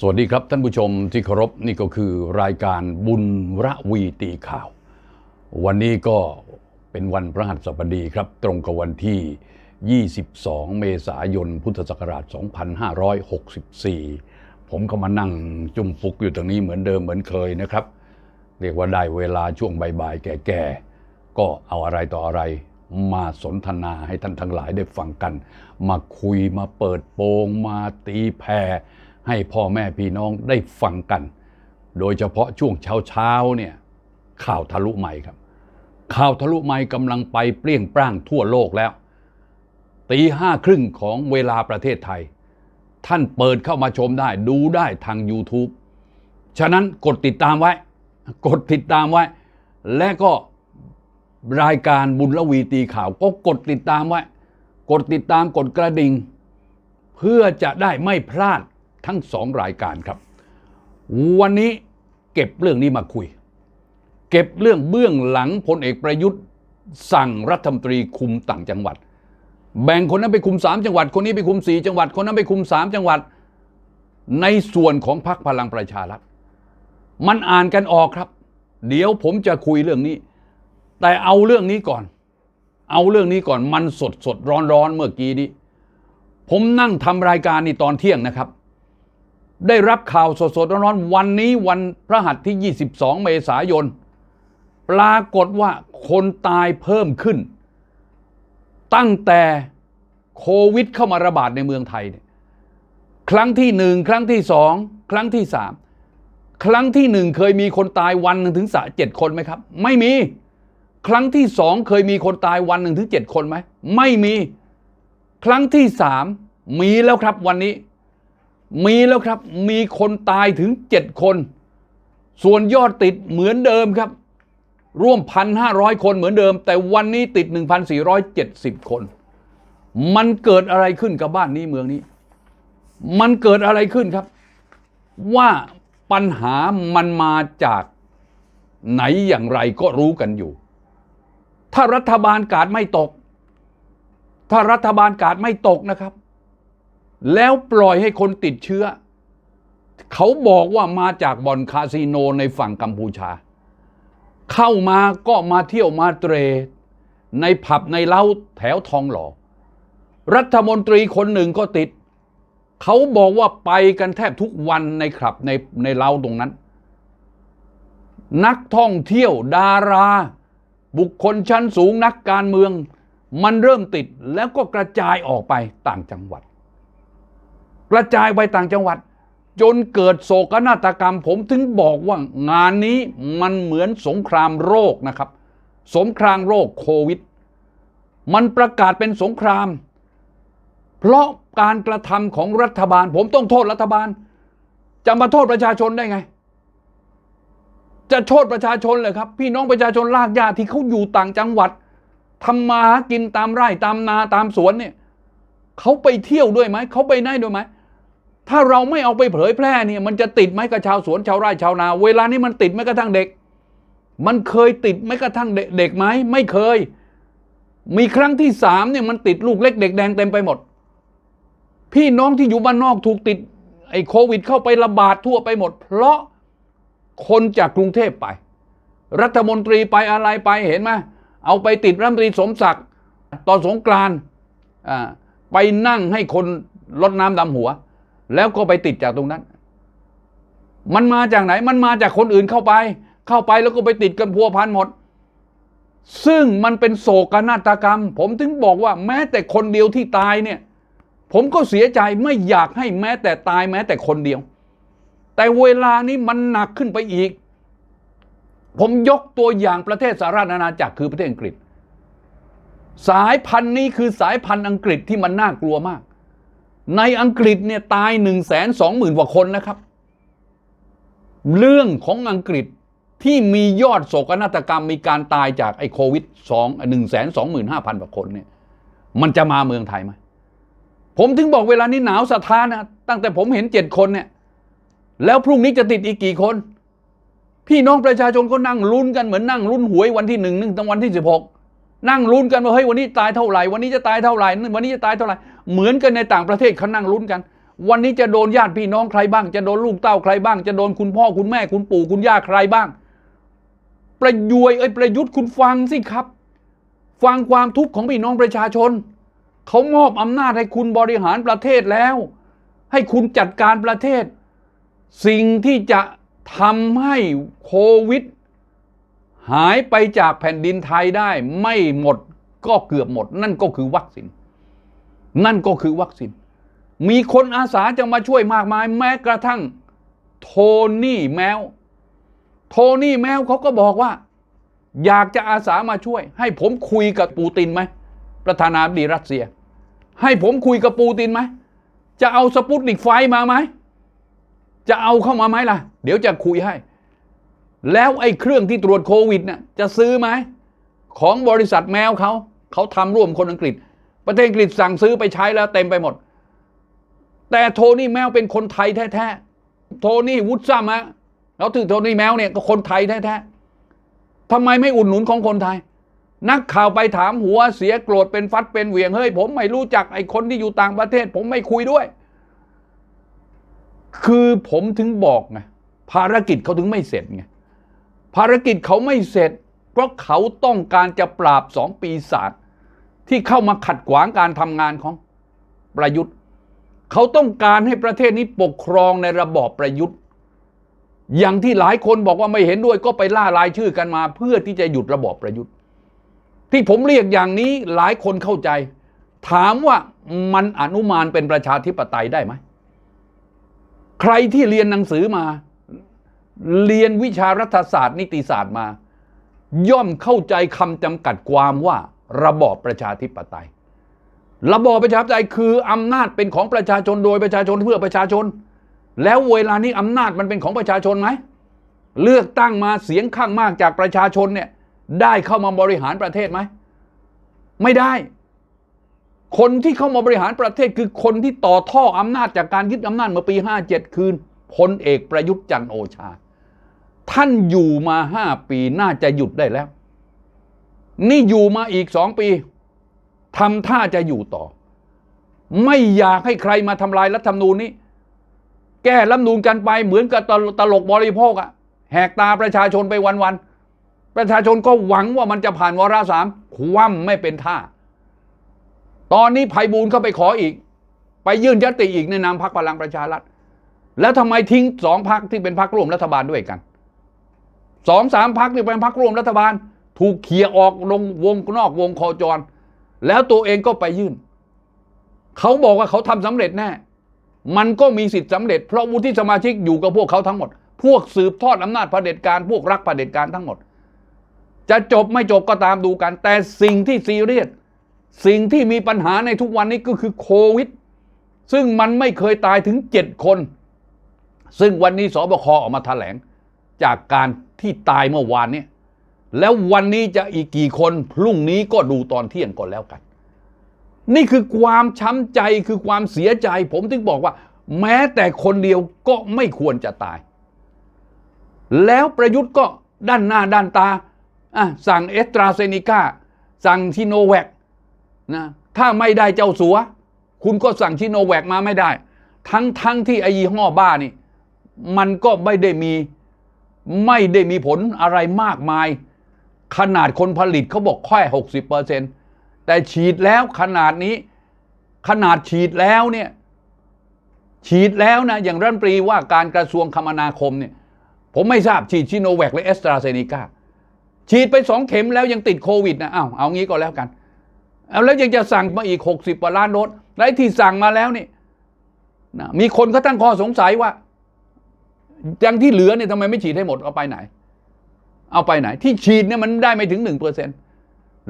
สวัสดีครับท่านผู้ชมที่เคารพนี่ก็คือรายการบุญระวีตีข่าว วันนี้ก็เป็นวันพระหัสบดีครับ ตรงกับวันที่ 22 เมษายน พุทธศักราช 2564 ผมก็มานั่งจุ่มฟุกอยู่ตรงนี้เหมือนเดิมเหมือนเคยนะครับ เรียกว่าได้เวลาช่วงบ่ายๆ แก่ๆ ก็เอาอะไรต่ออะไรมาสนทนาให้ท่านทั้งหลายได้ฟังกัน มาคุยมาเปิดโปงมาตีแผ่ ให้พ่อแม่พี่น้องได้ฟังกัน โดยเฉพาะช่วงเช้าๆเนี่ยข่าวทะลุใหม่ครับ ข่าวทะลุใหม่กำลังไปเปรี้ยงปร้างทั่วโลกแล้ว ตีห้าครึ่งของเวลาประเทศไทย ท่านเปิดเข้ามาชมได้ดูได้ทาง YouTube ฉะนั้นกดติดตามไว้ กดติดตามไว้ และก็รายการบุญละวีตีข่าว ก็กดติดตามไว้ กดติดตามกดกระดิ่ง เพื่อจะได้ไม่พลาด ทั้งสองรายการครับ วันนี้เก็บเรื่องนี้มาคุย เก็บเรื่องเบื้องหลังพลเอกประยุทธ์ สั่งรัฐมนตรีคุมต่างจังหวัด แบ่งคนนั้นไปคุมสามจังหวัด คนนี้ไปคุมสี่จังหวัด คนนั้นไปคุมสามจังหวัด ในส่วนของพรรคพลังประชารัฐมันอ่านกันออกครับ เดี๋ยวผมจะคุยเรื่องนี้ แต่เอาเรื่องนี้ก่อน เอาเรื่องนี้ก่อนมันสดสดร้อนร้อนเมื่อกี้นี้ผมนั่งทำรายการนี่ตอนเที่ยงนะครับ ได้รับข่าวสดสดร้อนๆวันนี้วันพระหัสที่ 22 เมษายน ปรากฏว่าคนตายเพิ่มขึ้น ตั้งแต่โควิดเข้ามาระบาดในเมืองไทยเนี่ยครั้งที่หนึ่งครั้งที่สองครั้งที่สามครั้งที่หนึ่งเคยมีคนตายวันหนึ่งถึงสเจ็ดคนไหมครับ ไม่มี ครั้งที่สองเคยมีคนตายวันหนึ่งถึงเจ็ดคนไหมไม่มี ครั้งที่สามมีแล้วครับวันนี้ มีแล้วครับ มีคนตายถึงเจ็ดคน ส่วนยอดติดเหมือนเดิมครับ ร่วม 1,500 คนเหมือนเดิม แต่วันนี้ติด 1,470 คน มันเกิดอะไรขึ้นกับบ้านนี้เมืองนี้ มันเกิดอะไรขึ้นครับ ว่าปัญหามันมาจากไหนอย่างไรก็รู้กันอยู่ ถ้ารัฐบาลกาดไม่ตก ถ้ารัฐบาลกาดไม่ตกนะครับ แล้วปล่อยให้คนติดเชื้อ เขาบอกว่ามาจากบ่อนคาสิโนในฝั่งกัมพูชา เข้ามาก็มาเที่ยวมาเตร ในผับในเล้าแถวทองหล่อ รัฐมนตรีคนหนึ่งก็ติด เขาบอกว่าไปกันแทบทุกวันในคลับในในเล้าตรงนั้น นักท่องเที่ยวดารา บุคคลชั้นสูงนักการเมือง มันเริ่มติดแล้วก็กระจายออกไปต่างจังหวัด กระจายไปต่างจังหวัด จนเกิดโศกนาฏกรรม ผมถึงบอกว่างานนี้มันเหมือนสงครามโรคนะครับ สงครามโรคโควิด มันประกาศเป็นสงคราม เพราะการกระทำของรัฐบาล ผมต้องโทษรัฐบาล จะมาโทษประชาชนได้ไง จะโทษประชาชนเลยครับ พี่น้องประชาชนลากยาที่เขาอยู่ต่างจังหวัดทำมาหากินตามไร่ตามนาตามสวนเนี่ยเขาไปเที่ยวด้วยไหมเขาไปไหนด้วยไหม ถ้าเราไม่เอาไปเผยแพร่เนี่ยมันจะติดไหมกับชาวสวนชาวไร่ชาวนา เวลานี้มันติดไหมกระทั่งเด็ก มันเคยติดไหมกระทั่งเด็กไหมไม่เคย มีครั้งที่สามเนี่ยมันติดลูกเล็กเด็กแดงเต็มไปหมด พี่น้องที่อยู่บ้านนอกถูกติดไอ้โควิด เข้าไประบาดทั่วไปหมด เพราะคนจากกรุงเทพไป รัฐมนตรีไปอะไรไปเห็นไหมเอาไปติดรัฐมนตรีสมศักดิ์ตอนสงกรานต์ไปนั่งให้คนลดน้ำดำหัว แล้วก็ไปติดจากตรงนั้น มันมาจากไหน มันมาจากคนอื่นเข้าไป เข้าไปแล้วก็ไปติดกันพัวพันหมด ซึ่งมันเป็นโศกนาฏกรรม ผมถึงบอกว่าแม้แต่คนเดียวที่ตายเนี่ย ผมก็เสียใจไม่อยากให้แม้แต่ตายแม้แต่คนเดียว แต่เวลานี้มันหนักขึ้นไปอีก ผมยกตัวอย่างประเทศสหรัฐอาณาจักรคือประเทศอังกฤษ สายพันธุ์นี้คือสายพันธุ์อังกฤษที่มันน่ากลัวมาก ในอังกฤษเนี่ยตายหนึ่งแสนสองหมื่นกว่าคนนะครับ เรื่องของอังกฤษที่มียอดโศกนาฏกรรมมีการตายจากไอ้โควิดสองหนึ่งแสนสองหมื่นห้าพันกว่าคนเนี่ยมันจะมาเมืองไทยไหมผมถึงบอกเวลานี้หนาวสะท้านนะตั้งแต่ผมเห็นเจ็ดคนเนี่ยแล้วพรุ่งนี้จะติดอีกกี่คน พี่น้องประชาชนก็นั่งลุ้นกันเหมือนนั่งลุ้นหวยวันที่หนึ่งนึงตั้งวันที่สิบหกนั่งลุ้นกันว่าเฮ้ยวันนี้ตายเท่าไหร่วันนี้จะตายเท่าไหร่วันนี้จะตายเท่าไหร่ เหมือนกันในต่างประเทศเขานั่งลุ้นกัน วันนี้จะโดนญาติพี่น้องใครบ้าง จะโดนลูกเต้าใครบ้าง จะโดนคุณพ่อคุณแม่คุณปู่คุณย่าใครบ้าง ประยวยเอ้ยประยุทธ์คุณฟังสิครับ ฟังความทุกข์ของพี่น้องประชาชนเขามอบอำนาจให้คุณบริหารประเทศแล้ว ให้คุณจัดการประเทศ สิ่งที่จะทำให้โควิด หายไปจากแผ่นดินไทยได้ ไม่หมดก็เกือบหมด นั่นก็คือวัคซีน นั่นก็คือวัคซีน มีคนอาสาจะมาช่วยมากมาย แม้กระทั่ง โทนี่แมว โทนี่แมวเขาก็บอกว่า อยากจะอาสามาช่วย ให้ผมคุยกับปูตินไหม ประธานาธิบดีรัสเซีย ให้ผมคุยกับปูตินไหม จะเอาสปุตนิกไฟมาไหม จะเอาเข้ามาไหมล่ะ เดี๋ยวจะคุยให้ แล้วไอ้เครื่องที่ตรวจโควิดเนี่ยจะซื้อไหมของบริษัทแมวเขา เขาทำร่วมคนอังกฤษ ประเทศอังกฤษสั่งซื้อไปใช้แล้วเต็มไปหมด แต่โทนี่แมวเป็นคนไทยแท้ๆ โทนี่วุฒิซัมฮะแล้วถือโทนี่แมวเนี่ยก็คนไทยแท้ๆทำไมไม่อุดหนุนของคนไทย นักข่าวไปถามหัวเสียโกรธเป็นฟัดเป็นเหวี่ยงเฮ้ยผมไม่รู้จักไอ้คนที่อยู่ต่างประเทศ ผมไม่คุยด้วย คือผมถึงบอกไงภารกิจเขาถึงไม่เสร็จไงภารกิจเขาไม่เสร็จ เพราะเขาต้องการจะปราบสองปีศาจ ที่เข้ามาขัดขวางการทำงานของประยุทธ์ เขาต้องการให้ประเทศนี้ปกครองในระบอบประยุทธ์ อย่างที่หลายคนบอกว่าไม่เห็นด้วยก็ไปล่ารายชื่อกันมา เพื่อที่จะหยุดระบอบประยุทธ์ ที่ผมเรียกอย่างนี้หลายคนเข้าใจ ถามว่ามันอนุมานเป็นประชาธิปไตยได้ไหมใครที่เรียนหนังสือมา เรียนวิชารัฐศาสตร์ นิติศาสตร์มา ย่อมเข้าใจคำจำกัดความว่า ระบอบประชาธิปไตย ระบอบประชาธิปไตยคืออำนาจเป็นของประชาชนโดยประชาชนเพื่อประชาชน แล้วเวลานี้อำนาจมันเป็นของประชาชนไหมเลือกตั้งมาเสียงข้างมากจากประชาชนเนี่ยได้เข้ามาบริหารประเทศไหมไม่ได้ คนที่เข้ามาบริหารประเทศคือคนที่ต่อท่ออำนาจจากการยึดอำนาจเมื่อปี 57 คืนพลเอกประยุทธ์จันโอชา ท่านอยู่มาห้าปีน่าจะหยุดได้แล้ว นี่อยู่มาอีกสองปีทำท่าจะอยู่ต่อ ไม่อยากให้ใครมาทำลายรัฐธรรมนูญนี้ แก้รัฐธรรมนูญกันไปเหมือนกับตลกบริโภคอะแหกตาประชาชนไปวันๆประชาชนก็หวังว่ามันจะผ่านวาระสามคว่ำไม่เป็นท่า ตอนนี้ไพบูลเข้าไปขออีก ไปยื่นยติอีกในนามพรรคพลังประชารัฐแล้วทำไมทิ้งสองพรรคที่เป็นพรรคร่วมรัฐบาลด้วยกันสองสามพรรคที่เป็นพรรคร่วมรัฐบาล ถูกเขี่ยออกลงวงนอกวงโคจร แล้วตัวเองก็ไปยื่น เขาบอกว่าเขาทำสำเร็จแน่ มันก็มีสิทธิ์สำเร็จ เพราะวุฒิสมาชิกอยู่กับพวกเขาทั้งหมด พวกสืบทอดอำนาจเผด็จการ พวกรักเผด็จการทั้งหมด จะจบไม่จบก็ตามดูกัน แต่สิ่งที่ซีเรียส สิ่งที่มีปัญหาในทุกวันนี้ก็คือโควิด ซึ่งมันไม่เคยตายถึงเจ็ดคน ซึ่งวันนี้สบคออกมาแถลง จากการที่ตายเมื่อวานนี้ แล้ววันนี้จะอีกกี่คนพรุ่งนี้ก็ดูตอนเที่ยงก่อนแล้วกัน นี่คือความช้ำใจคือความเสียใจ ผมถึงบอกว่า แม้แต่คนเดียวก็ไม่ควรจะตาย แล้วประยุทธ์ก็ด้านหน้าด้านตาสั่งเอสตราเซนิก้าสั่งชิโนแวคนะถ้าไม่ได้เจ้าสัว คุณก็สั่งชิโนแวคมาไม่ได้ ทั้งทั้งที่ไอยี่ห้อบ้านี่ มันก็ไม่ได้มีไม่ได้มีผลอะไรมากมาย ขนาดคนผลิตเขาบอกแค่หกสิบเปอร์เซ็นแต่ฉีดแล้วขนาดนี้ ขนาดฉีดแล้วเนี่ยฉีดแล้วนะ อย่างรัฐมนตรีว่าการกระทรวงคมนาคมเนี่ยผมไม่ทราบฉีดชิโนแวคหรือเอสตราเซเนกาฉีดไปสองเข็มแล้วยังติดโควิดนะอ้าวเอางี้ก็แล้วกันเอาแล้วยังจะสั่งมาอีกหกสิบกว่าล้านโดสและไอ้ที่สั่งมาแล้วนี่นะมีคนเขาตั้งข้อสงสัยว่ายังที่เหลือเนี่ยทำไมไม่ฉีดให้หมดเอาไปไหน เอาไปไหน ที่ฉีดเนี่ยมันได้ไม่ถึงหนึ่งเปอร์เซ็น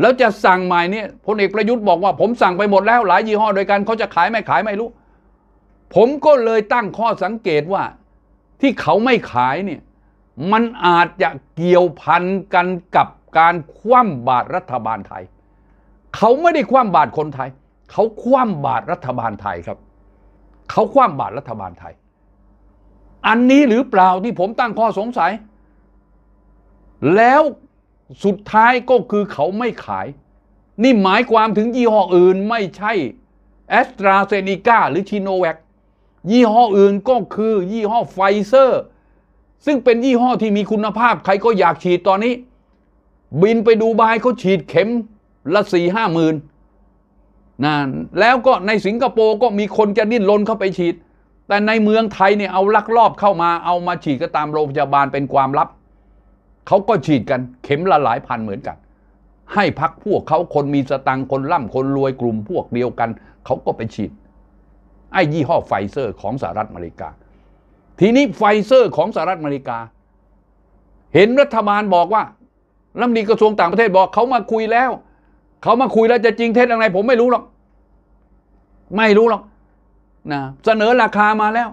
แล้วจะสั่งใหม่เนี่ยพลเอกประยุทธ์บอกว่าผมสั่งไปหมดแล้วหลายยี่ห้อโดยกันเขาจะขายไม่ขายไม่รู้ ผมก็เลยตั้งข้อสังเกตว่า ที่เขาไม่ขายเนี่ยมันอาจจะเกี่ยวพันกันกับการคว่ำบาตรรัฐบาลไทย เขาไม่ได้คว่ำบาตรคนไทย เขาคว่ำบาตรรัฐบาลไทยครับ เขาคว่ำบาตรรัฐบาลไทย อันนี้หรือเปล่าที่ผมตั้งข้อสงสัย แล้วสุดท้ายก็คือเขาไม่ขาย นี่หมายความถึงยี่ห้ออื่นไม่ใช่แอสตราเซเนกาหรือชิโนแวคยี่ห้ออื่นก็คือยี่ห้อไฟเซอร์ ซึ่งเป็นยี่ห้อที่มีคุณภาพใครก็อยากฉีดตอนนี้ บินไปดูบายเขาฉีดเข็มละสี่ห้าหมื่นนะแล้วก็ในสิงคโปร์ก็มีคนจะดิ้นรนเข้าไปฉีด แต่ในเมืองไทยเนี่ยเอาลักลอบเข้ามาเอามาฉีดก็ตามโรงพยาบาลเป็นความลับ เขาก็ฉีดกันเข็มละหลายพันเหมือนกัน ให้พักพวกเขาคนมีสตังคนร่ำคนรวยกลุ่มพวกเดียวกัน เขาก็ไปฉีด ไอ้ยี่ห้อไฟเซอร์ของสหรัฐอเมริกา ทีนี้ไฟเซอร์ของสหรัฐอเมริกา เห็นรัฐบาลบอกว่ารัฐมนตรีกระทรวงต่างประเทศบอกเขามาคุยแล้ว เขามาคุยแล้วจะจริงเท็จยังไงผมไม่รู้หรอก ไม่รู้หรอกนะเสนอราคามาแล้ว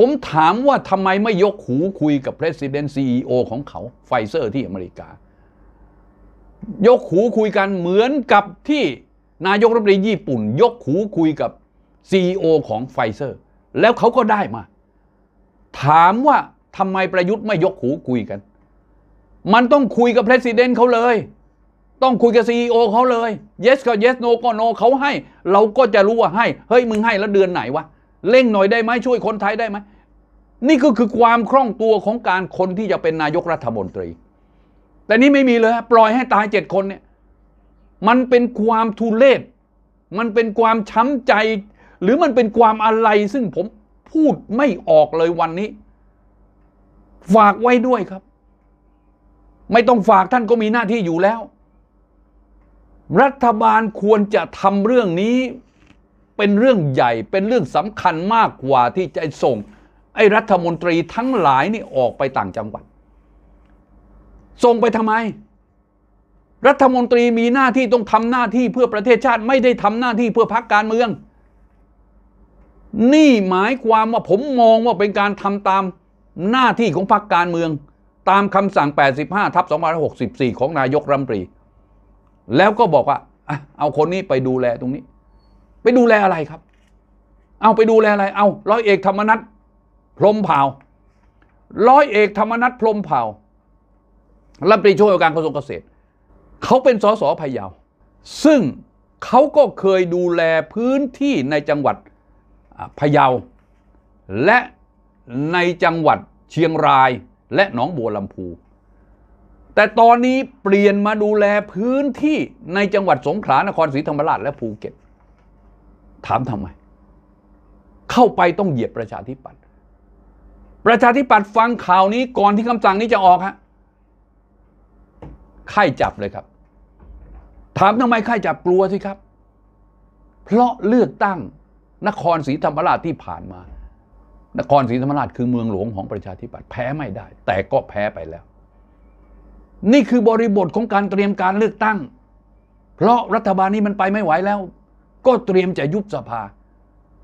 ผมถามว่าทำไมไม่ยกหูคุยกับ President CEO ของเขาไฟเซอร์ที่อเมริกา ยกหูคุยกันเหมือนกับที่นายกรัฐมนตรีญี่ปุ่น ยกหูคุยกับ CEO ของไฟเซอร์ แล้วเขาก็ได้มา ถามว่าทำไมประยุทธ์ไม่ยกหูคุยกัน มันต้องคุยกับ President เขาเลย ต้องคุยกับ CEO เขาเลย yes ก็ yes no ก็ no เขาให้ เราก็จะรู้ว่าให้ เฮ้ยมึงให้แล้วเดือนไหนวะ เร่งหน่อยได้ไหมช่วยคนไทยได้ไหมนี่ก็คือความคล่องตัวของการคนที่จะเป็นนายกรัฐมนตรี แต่นี่ไม่มีเลยปล่อยให้ตายเจ็ดคนเนี่ยมันเป็นความทุเลศมันเป็นความช้ำใจ หรือมันเป็นความอะไรซึ่งผมพูดไม่ออกเลยวันนี้ ฝากไว้ด้วยครับ ไม่ต้องฝากท่านก็มีหน้าที่อยู่แล้ว รัฐบาลควรจะทำเรื่องนี้ เป็นเรื่องใหญ่เป็นเรื่องสำคัญมากกว่าที่จะส่ง ไอ้รัฐมนตรีทั้งหลายนี่ออกไปต่างจังหวัด ส่งไปทำไม รัฐมนตรีมีหน้าที่ต้องทำหน้าที่เพื่อประเทศชาติไม่ได้ทำหน้าที่เพื่อพรรคการเมือง นี่หมายความว่าผมมองว่าเป็นการทำตามหน้าที่ของพรรคการเมือง ตามคำสั่ง 85ทับ2564 ของนายกรัฐมนตรี แล้วก็บอกว่าเอาคนนี้ไปดูแลตรงนี้ ไปดูแลอะไรครับ เอาไปดูแลอะไร เอาร้อยเอกธรรมนัฐพรมเผ่าร้อยเอกธรรมนัฐพรมเผ่ารัฐมนตรีช่วยวการกระทรวงเกษตร เขาเป็นสสพะเยา ซึ่งเขาก็เคยดูแลพื้นที่ในจังหวัดพะเยา และในจังหวัดเชียงรายและหนองบัวลำพู แต่ตอนนี้เปลี่ยนมาดูแลพื้นที่ในจังหวัดสงขลานครศรีธรรมราชและภูเก็ต ถามทำไม เข้าไปต้องเหยียบประชาธิปัตย์ประชาธิปัตย์ฟังข่าวนี้ก่อนที่คำสั่งนี้จะออกฮะไข้จับเลยครับ ถามทำไมไข้จับกลัวสิครับ เพราะเลือกตั้งนครศรีธรรมราชที่ผ่านมา นครศรีธรรมราชคือเมืองหลวงของประชาธิปัตย์แพ้ไม่ได้ แต่ก็แพ้ไปแล้ว นี่คือบริบทของการเตรียมการเลือกตั้ง เพราะรัฐบาลนี้มันไปไม่ไหวแล้ว ก็เตรียมจะยุบสภา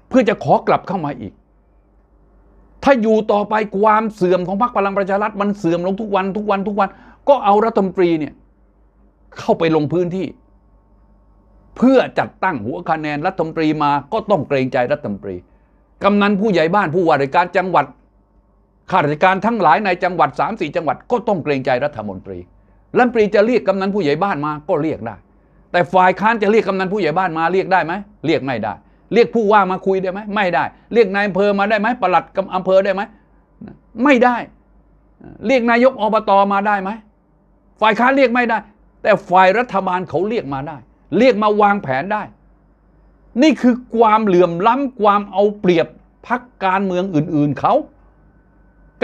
เพื่อจะขอกลับเข้ามาอีก ถ้าอยู่ต่อไปความเสื่อมของพรรคพลังประชารัฐมันเสื่อมลงทุกวันทุกวันทุกวัน ก็เอารัฐมนตรีเนี่ยเข้าไปลงพื้นที่ เพื่อจัดตั้งหัวคะแนนรัฐมนตรีมาก็ต้องเกรงใจรัฐมนตรีกำนันผู้ใหญ่บ้านผู้ว่าราชการจังหวัดข้าราชการทั้งหลายในจังหวัด3 4จังหวัด ก็ต้องเกรงใจรัฐมนตรีรัฐมนตรีจะเรียกกำนันผู้ใหญ่บ้านมาก็เรียกได้ แต่ฝ่ายค้านจะเรียกกำนันผู้ใหญ่บ้านมาเรียกได้ไหมเรียกไม่ได้ เรียกผู้ว่ามาคุยได้ไหมไม่ได้ เรียกนายอำเภอมาได้ไหมปลัดอำเภอได้ไหมไม่ได้ เรียกนายกอบตมาได้ไหมฝ่ายค้านเรียกไม่ได้ แต่ฝ่ายรัฐบาลเขาเรียกมาได้ เรียกมาวางแผนได้ นี่คือความเหลื่อมล้ำความเอาเปรียบพักการเมืองอื่น ๆเขา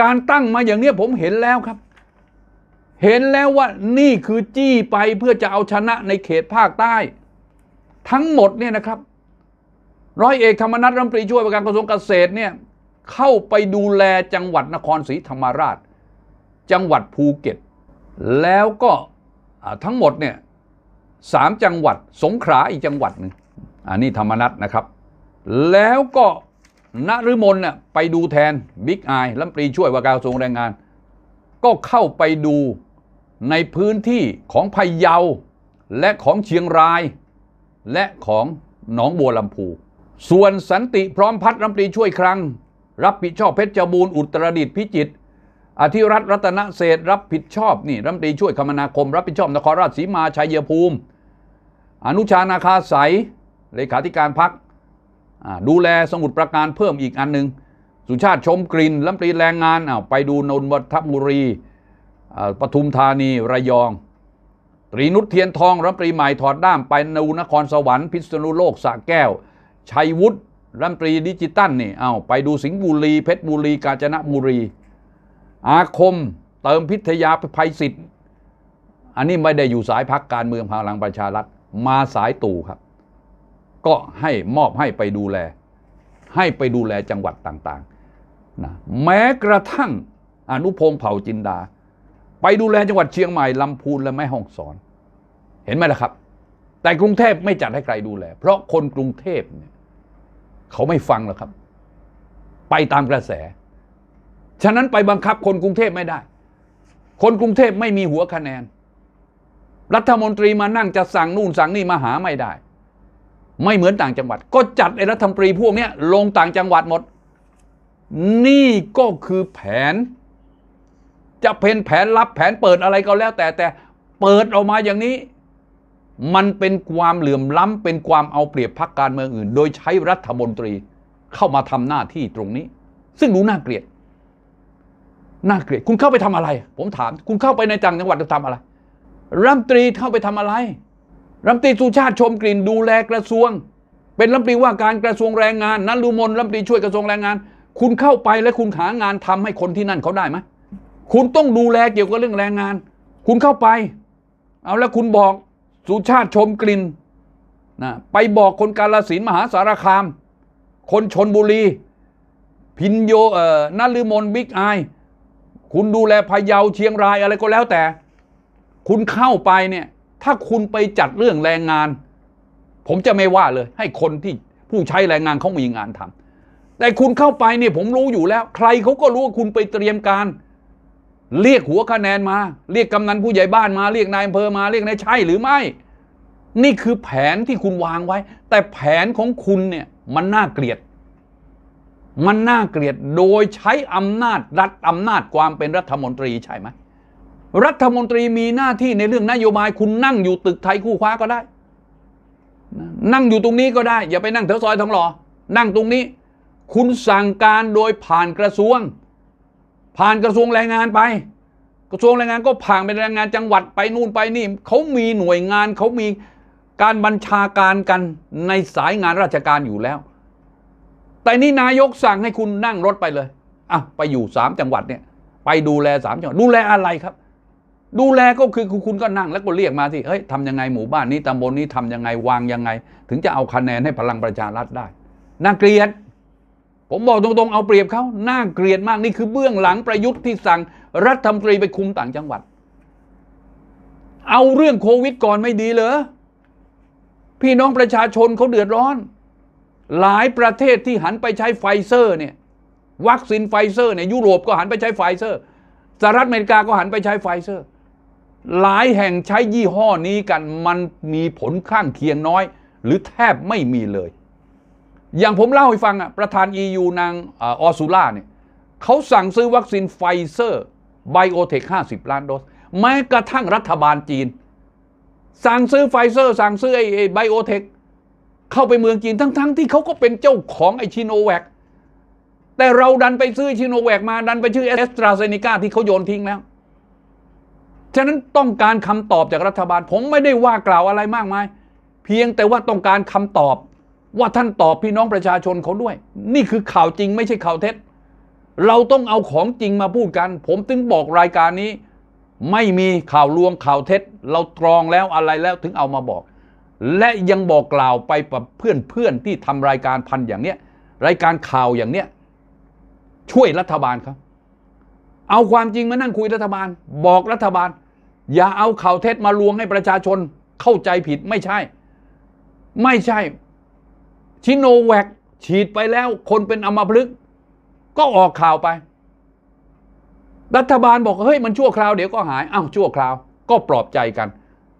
การตั้งมาอย่างนี้ผมเห็นแล้วครับ เห็นแล้วว่านี่คือจี้ไปเพื่อจะเอาชนะในเขตภาคใต้ ทั้งหมดเนี่ยนะครับ ร้อยเอกธรรมนัฐรัฐมนตรีช่วยว่าการกระทรวงเกษตรเนี่ยเข้าไปดูแลจังหวัดนครศรีธรรมราช จังหวัดภูเก็ต แล้วก็ทั้งหมดเนี่ยสามจังหวัดสงขลาอีกจังหวัดหนึงอันนี้ธรรมนัฐนะครับ แล้วก็นฤมลเนี่ยไปดูแทนบิ๊กไอรัฐมนตรีช่วยว่าการกระทรวงแรงงาน ก็เข้าไปดู ในพื้นที่ของพะเยา และของเชียงราย และของหนองบัวลำพูส่วนสันติพร้อมพัฒน์รัฐมนตรีช่วยคลังรับผิดชอบเพชรบูรณ์อุตรดิตถ์พิจิตรอธิรัตน์รัตนเศษรับผิดชอบนี่รัฐมนตรีช่วยคมนาคม รับผิดชอบนครราชสีมาชัยภูมิ อนุชานาคาใสยเลขาธิการพักดูแลสมุดประการเพิ่มอีกอันหนึ่งสุชาติชมกลิ่นรัฐมนตรีแรงงานอ้าวไปดูนนทบุรี ปทุมธานีระยอง ตรีนุชเทียนทองรัฐมนตรีใหม่ถอดด้ามไปนูนครสวรรค์พิษณุโลกสระแก้ว ชัยวุฒิรัฐมนตรีดิจิตัลนี่เอาไปดูสิงห์บุรีเพชรบุรีกาญจนบุรี อาคมเติมพิทยาภัยศิษย์อันนี้ไม่ได้อยู่สายพักการเมืองพลังประชารัฐมาสายตู่ครับ ก็ให้มอบให้ไปดูแล ให้ไปดูแลจังหวัดต่างๆนะแม้กระทั่งอนุพงษ์เผ่าจินดา ไปดูแลจังหวัดเชียงใหม่ลำพูนและแม่ฮ่องสอน เห็นไหมล่ะครับ แต่กรุงเทพไม่จัดให้ใครดูแล เพราะคนกรุงเทพเนี่ยเขาไม่ฟังหรอกครับ ไปตามกระแส ฉะนั้นไปบังคับคนกรุงเทพไม่ได้ คนกรุงเทพไม่มีหัวคะแนน รัฐมนตรีมานั่งจะสั่งนู่นสั่งนี่มาหาไม่ได้ ไม่เหมือนต่างจังหวัด ก็จัดไอ้รัฐมนตรีพวกนี้ลงต่างจังหวัดหมด นี่ก็คือแผน จะเป็นแผนลับแผนเปิดอะไรก็แล้วแต่แต่เปิดออกมาอย่างนี้ มันเป็นความเหลื่อมล้ำเป็นความเอาเปรียบพรรคการเมืองอื่น โดยใช้รัฐมนตรีเข้ามาทำหน้าที่ตรงนี้ ซึ่งดูน่าเกลียดน่าเกลียดคุณเข้าไปทำอะไร ผมถาม คุณเข้าไปในต่างจังหวัดจะทำอะไรรัฐมนตรีเข้าไปทำอะไรรัฐมนตรีสุชาติชมกลิ่นดูแลกระทรวง เป็นรัฐมนตรีว่าการกระทรวงแรงงานนันลุมนรัฐมนตรีช่วยกระทรวงแรงงาน คุณเข้าไปแล้วคุณหางานทำให้คนที่นั่นเขาได้ไหม คุณต้องดูแลเกี่ยวกับเรื่องแรงงาน คุณเข้าไป เอาแล้วคุณบอกสุชาติชมกลิ่นนะไปบอกคนกาลสินมหาสารคาม คนชนบุรี พินโยเอ่อนัลืมนบิ๊กไอคุณดูแลพะเยาเชียงรายอะไรก็แล้วแต่ คุณเข้าไปเนี่ย ถ้าคุณไปจัดเรื่องแรงงาน ผมจะไม่ว่าเลย ให้คนที่ผู้ใช้แรงงานเขามีงานทำแต่คุณเข้าไปเนี่ยผมรู้อยู่แล้ว ใครเขาก็รู้ว่าคุณไปเตรียมการ เรียกหัวคะแนนมา เรียกกำนันผู้ใหญ่บ้านมา เรียกนายอำเภอมา เรียกนายใช่หรือไม่ นี่คือแผนที่คุณวางไว้ แต่แผนของคุณเนี่ยมันน่าเกลียด มันน่าเกลียดโดยใช้อำนาจรัฐอำนาจความเป็นรัฐมนตรีใช่ไหมรัฐมนตรีมีหน้าที่ในเรื่องนโยบายคุณนั่งอยู่ตึกไทยคู่คว้าก็ได้ นั่งอยู่ตรงนี้ก็ได้ อย่าไปนั่งแถวซอยทองหล่อนั่งตรงนี้ คุณสั่งการโดยผ่านกระทรวง ผ่านกระทรวงแรงงานไป กระทรวงแรงงานก็ผ่านเป็นแรงงานจังหวัดไปนู่นไปนี่เขามีหน่วยงานเขามีการบัญชาการกันในสายงานราชการอยู่แล้ว แต่นี่นายกสั่งให้คุณนั่งรถไปเลยอะไปอยู่สามจังหวัดเนี่ยไปดูแลสามจังหวัดดูแลอะไรครับ ดูแลก็คือคุณก็นั่งแล้วก็เรียกมาที่เฮ้ยทำยังไงหมู่บ้านนี้ตำบลนี้ทำยังไงวางยังไง ถึงจะเอาคะแนนให้พลังประชารัฐได้น่าเกลียด ผมบอกตรงๆ เอาเปรียบเขาน่าเกลียดมากนี่คือเบื้องหลังประยุทธ์ที่สั่งรัฐมนตรีไปคุมต่างจังหวัด เอาเรื่องโควิดก่อนไม่ดีเหรอ พี่น้องประชาชนเขาเดือดร้อน หลายประเทศที่หันไปใช้ไฟเซอร์เนี่ยวัคซีนไฟเซอร์เนี่ยยุโรปก็หันไปใช้ไฟเซอร์สหรัฐอเมริกาก็หันไปใช้ไฟเซอร์ หลายแห่งใช้ยี่ห้อนี้กันมันมีผลข้างเคียงน้อย หรือแทบไม่มีเลย อย่างผมเล่าให้ฟังอะประธาน EU นางออซูล่าเนี่ยเขาสั่งซื้อวัคซีนไฟเซอร์ไบโอเทค 50 ล้านโดส แม้กระทั่งรัฐบาลจีน สั่งซื้อไฟเซอร์ สั่งซื้อไอ้ไบโอเทค เข้าไปเมืองจีนทั้งๆทที่เขาก็เป็นเจ้าของไอชิโนแวคแต่เราดันไปซื้อชิโนแวคมาดันไปชื่อเอสตราเซเนกาที่เขาโยนทิ้งแล้ว ฉะนั้นต้องการคำตอบจากรัฐบาล ผมไม่ได้ว่ากล่าวอะไรมากมาย เพียงแต่ว่าต้องการคำตอบ ว่าท่านตอบพี่น้องประชาชนเขาด้วย นี่คือข่าวจริงไม่ใช่ข่าวเท็จ เราต้องเอาของจริงมาพูดกัน ผมถึงบอกรายการนี้ ไม่มีข่าวลวงข่าวเท็จ เราตรองแล้วอะไรแล้วถึงเอามาบอก และยังบอกกล่าวไปกับเพื่อนเพื่อนๆที่ทำรายการพันอย่างเนี้ยรายการข่าวอย่างเนี้ยช่วยรัฐบาลครับ เอาความจริงมานั่งคุยรัฐบาล บอกรัฐบาล อย่าเอาข่าวเท็จมาลวงให้ประชาชนเข้าใจผิดไม่ใช่ ไม่ใช่ ชิโนแวคฉีดไปแล้ว คนเป็นอมพฤกก็ออกข่าวไป รัฐบาลบอก เฮ้ย มันชั่วคราวเดี๋ยวก็หาย อ้าว ชั่วคราว ก็ปลอบใจกัน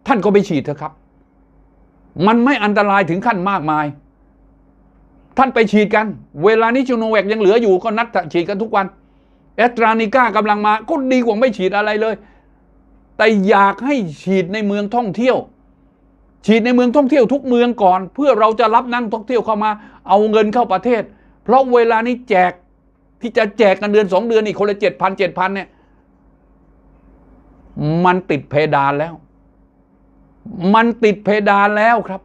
ท่านก็ไปฉีดเถอะครับ มันไม่อันตรายถึงขั้นมากมาย ท่านไปฉีดกัน เวลานี้ชิโนแวคยังเหลืออยู่ก็นัดฉีดกันทุกวันแอสตรานิก้ากำลังมาก็ดีกว่าไม่ฉีดอะไรเลย แต่อยากให้ฉีดในเมืองท่องเที่ยว ฉีดในเมืองท่องเที่ยวทุกเมืองก่อน เพื่อเราจะรับนักท่องเที่ยวเข้ามาเอาเงินเข้าประเทศ เพราะเวลานี้แจกที่จะแจกกันเดือนสองเดือนอีกคนละเจ็ดพันเจ็ดพันเนี่ย มันติดเพดานแล้ว มันติดเพดานแล้วครับ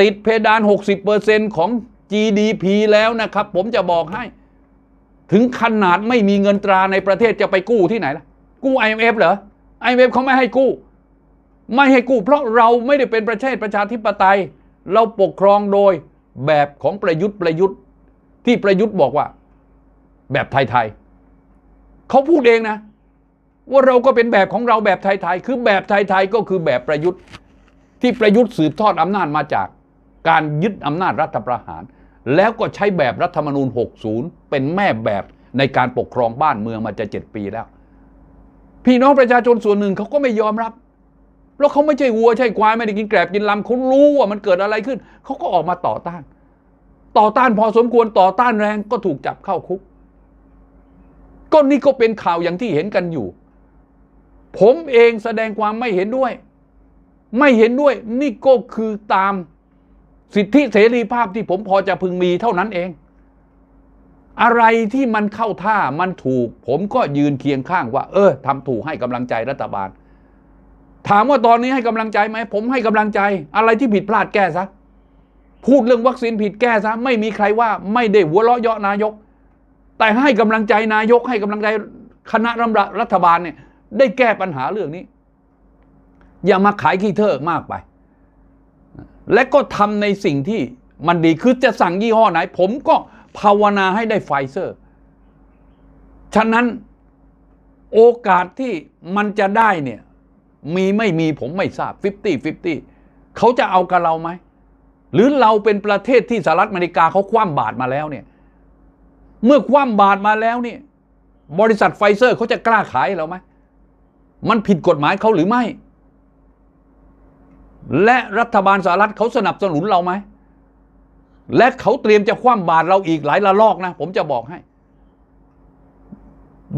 ติดเพดาน 60%ของ GDP แล้วนะครับ ผมจะบอกให้ ถึงขนาดไม่มีเงินตราในประเทศจะไปกู้ที่ไหนล่ะ กู้ IMF เหรอ IMF เขาไม่ให้กู้ ไม่ให้กู้เพราะเราไม่ได้เป็นประเทศประชาธิปไตย เราปกครองโดยแบบของประยุทธ์ประยุทธ์ ที่ประยุทธ์บอกว่า แบบไทยๆเขาพูดเองนะ ว่าเราก็เป็นแบบของเราแบบไทยๆคือแบบไทยๆก็คือแบบประยุทธ์ ที่ประยุทธ์สืบทอดอำนาจมาจาก การยึดอำนาจรัฐประหาร แล้วก็ใช้แบบรัฐธรรมนูญ 60 เป็นแม่แบบในการปกครองบ้านเมืองมาจะเจ็ดปีแล้ว พี่น้องประชาชนส่วนหนึ่งเขาก็ไม่ยอมรับ เพราะเขาไม่ใช่วัวใช่ควายไม่ได้กินแกลบกินลำเขารู้ว่ามันเกิดอะไรขึ้น เขาก็ออกมาต่อต้าน ต่อต้านพอสมควรต่อต้านแรงก็ถูกจับเข้าคุก ก็นี่ก็เป็นข่าวอย่างที่เห็นกันอยู่ ผมเองแสดงความไม่เห็นด้วย ไม่เห็นด้วย นี่ก็คือตามสิทธิเสรีภาพที่ผมพอจะพึงมีเท่านั้นเอง อะไรที่มันเข้าท่ามันถูก ผมก็ยืนเคียงข้างว่า เออทำถูกให้กำลังใจรัฐบาล ถามว่าตอนนี้ให้กำลังใจไหมผมให้กำลังใจ อะไรที่ผิดพลาดแก้ซะพูดเรื่องวัคซีนผิดแก้ซะไม่มีใครว่าไม่ได้หัวเราะเยาะนายก แต่ให้กำลังใจนายก ให้กำลังใจคณะรัฐบาลเนี่ยได้แก้ปัญหาเรื่องนี้ อย่ามาขายขี้เถอะมากไป และก็ทำในสิ่งที่มันดีคือจะสั่งยี่ห้อไหน ผมก็ภาวนาให้ได้ไฟเซอร์ ฉะนั้นโอกาสที่มันจะได้เนี่ย มีไม่มีผมไม่ทราบ 50 50 เขาจะเอากับเราไหม หรือเราเป็นประเทศที่สหรัฐอเมริกาเขาคว่ำบาตรมาแล้วเนี่ย เมื่อคว่ำบาตรมาแล้วเนี่ย บริษัทไฟเซอร์เขาจะกล้าขายเราไหม มันผิดกฎหมายเขาหรือไม่ และรัฐบาลสหรัฐเขาสนับสนุนเราไหม และเขาเตรียมจะคว่ำบาตรเราอีกหลายระลอกนะ ผมจะบอกให้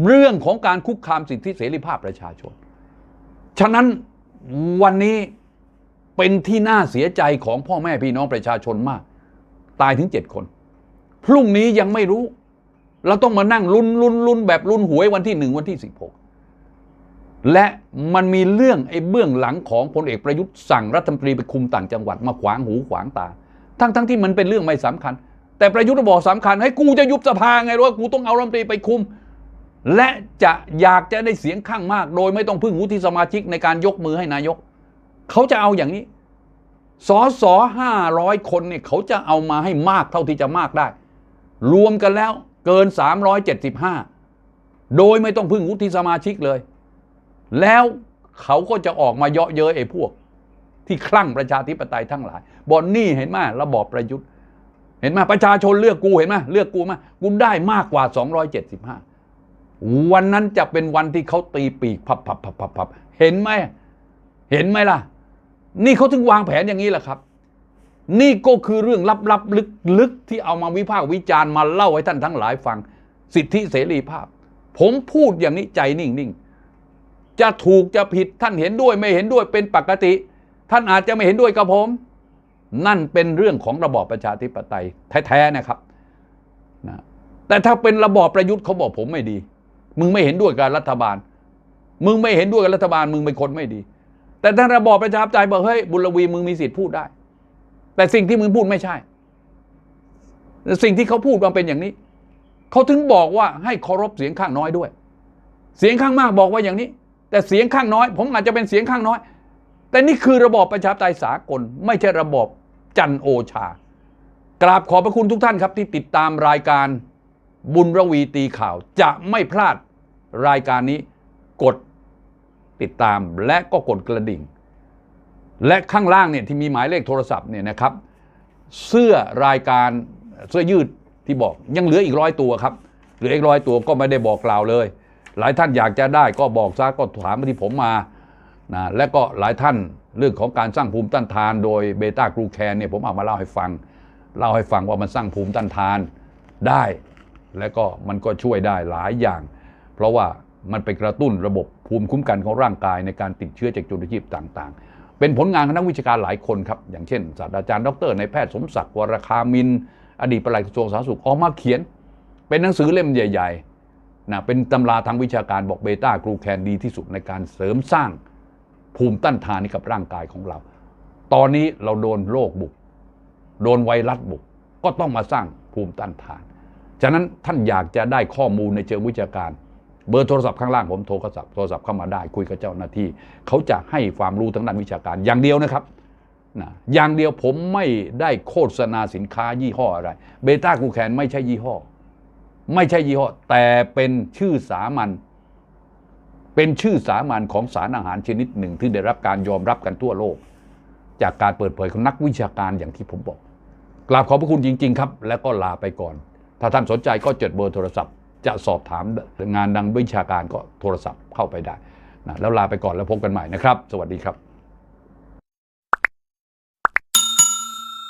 เรื่องของการคุกคามสิทธิเสรีภาพประชาชน ฉะนั้นวันนี้เป็นที่น่าเสียใจของพ่อแม่พี่น้องประชาชนมาก ตายถึงเจ็ดคน พรุ่งนี้ยังไม่รู้ เราต้องมานั่งลุ้นลุ้นลุ้นแบบลุ้นหวยวันที่หนึ่งวันที่สิบหกและมันมีเรื่องไอ้เบื้องหลังของพลเอกประยุทธ์สั่งรัฐมนตรีไปคุมต่างจังหวัดมาขวางหูขวางตา ทั้งทั้งที่มันเป็นเรื่องไม่สำคัญ แต่ประยุทธ์บอกสำคัญให้กูจะยุบสภาไงว่ากูต้องเอารัฐมนตรีไปคุม และจะอยากจะได้เสียงข้างมาก โดยไม่ต้องพึ่งวุฒิสมาชิกในการยกมือให้นายก เขาจะเอาอย่างนี้สอสอห้าร้อยคนเนี่ยเขาจะเอามาให้มากเท่าที่จะมากได้ รวมกันแล้วเกิน 375 โดยไม่ต้องพึ่งวุฒิสมาชิกเลย แล้วเขาก็จะออกมาเยาะเย้ยไอ้พวก ที่คลั่งประชาธิปไตยทั้งหลาย บอนนี่เห็นไหมระบอบประยุทธ์ เห็นไหมประชาชนเลือกกูเห็นไหมเลือกกูมากูได้มากกว่า 275 วันนั้นจะเป็นวันที่เขาตีปีกพับพับพับพับพับเห็นไหมเห็นไหมล่ะ นี่เขาถึงวางแผนอย่างนี้แหละครับ นี่ก็คือเรื่องลับๆลึกๆที่เอามาวิพากษ์วิจารณ์มาเล่าให้ท่านทั้งหลายฟัง สิทธิเสรีภาพ ผมพูดอย่างนี้ใจนิ่งๆ จะถูกจะผิดท่านเห็นด้วยไม่เห็นด้วยเป็นปกติ ท่านอาจจะไม่เห็นด้วยกับผม นั่นเป็นเรื่องของระบอบประชาธิปไตยแท้ๆนะครับนะแต่ถ้าเป็นระบอบประยุทธ์เขาบอกผมไม่ดี มึงไม่เห็นด้วยกับรัฐบาล มึงไม่เห็นด้วยกับรัฐบาล มึงเป็นคนไม่ดี แต่ถ้าระบอบประชาธิปไตยบอกเฮ้ยบุญวีมึงมีสิทธิ์พูดได้ แต่สิ่งที่มึงพูดไม่ใช่ สิ่งที่เขาพูดมันเป็นอย่างนี้ เขาถึงบอกว่าให้เคารพเสียงข้างน้อยด้วย เสียงข้างมากบอกว่าอย่างนี้ แต่เสียงข้างน้อย ผมอาจจะเป็นเสียงข้างน้อย แต่นี่คือระบอบประชาธิปไตยสากล ไม่ใช่ระบอบจันโอชา กราบขอบพระคุณทุกท่านครับที่ติดตามรายการ บุญระวีตีข่าวจะไม่พลาดรายการนี้กดติดตามและก็กดกระดิ่ง และข้างล่างเนี่ยที่มีหมายเลขโทรศัพท์เนี่ยนะครับ เสื้อรายการเสื้อยืดที่บอกยังเหลืออีกร้อยตัวครับเหลืออีกร้อยตัวก็ไม่ได้บอกกล่าวเลย หลายท่านอยากจะได้ก็บอกซะก็ถามมาที่ผมมานะและก็หลายท่านเรื่องของการสร้างภูมิต้านทาน โดยเบต้ากรูแคนเนี่ยผมเอามาเล่าให้ฟัง เล่าให้ฟังว่ามันสร้างภูมิต้านทานได้ และก็มันก็ช่วยได้หลายอย่าง เพราะว่ามันไปกระตุ้นระบบภูมิคุ้มกันของร่างกายในการติดเชื้อจากจุลชีพต่างเป็นผลงานของนักวิชาการหลายคนครับ อย่างเช่นศาสตราจารย์ดรในายแพทย์สมศักดิ์วรคามิน อดีตปลัดกระทรวงสาธารณสุขออกมาเขียน เป็นหนังสือเล่มใหญ่ๆนะเป็นตำราทางวิชาการบอกเบต้ากลูแคนดีที่สุดในการเสริมสร้างภูมิต้านทานให้กับร่างกายของเรา ตอนนี้เราโดนโรคบุก โดนไวรัสบุก ก็ต้องมาสร้างภูมิต้านทาน ฉะนั้นท่านอยากจะได้ข้อมูลในเชิงวิชาการ เบอร์โทรศัพท์ข้างล่างผมโทรศัพท์โทรศัพท์เข้ามาได้คุยกับเจ้าหน้าที่ เขาจะให้ความรู้ทางด้านวิชาการอย่างเดียวนะครับนะอย่างเดียวผมไม่ได้โฆษณาสินค้ายี่ห้ออะไร เบต้ากูแคนไม่ใช่ยี่ห้อ ไม่ใช่ยี่ห้อ แต่เป็นชื่อสามัญเป็นชื่อสามัญของสารอาหารชนิดหนึ่งที่ได้รับการยอมรับกันทั่วโลก จากการเปิดเผยของนักวิชาการอย่างที่ผมบอกกราบขอบพระคุณจริง ๆ ครับ แล้วก็ลาไปก่อน ถ้าท่านสนใจก็จดเบอร์โทรศัพท์ จะสอบถามงานดังวิชาการก็โทรศัพท์เข้าไปได้นะแล้วลาไปก่อนแล้วพบกันใหม่นะครับ สวัสดีครับ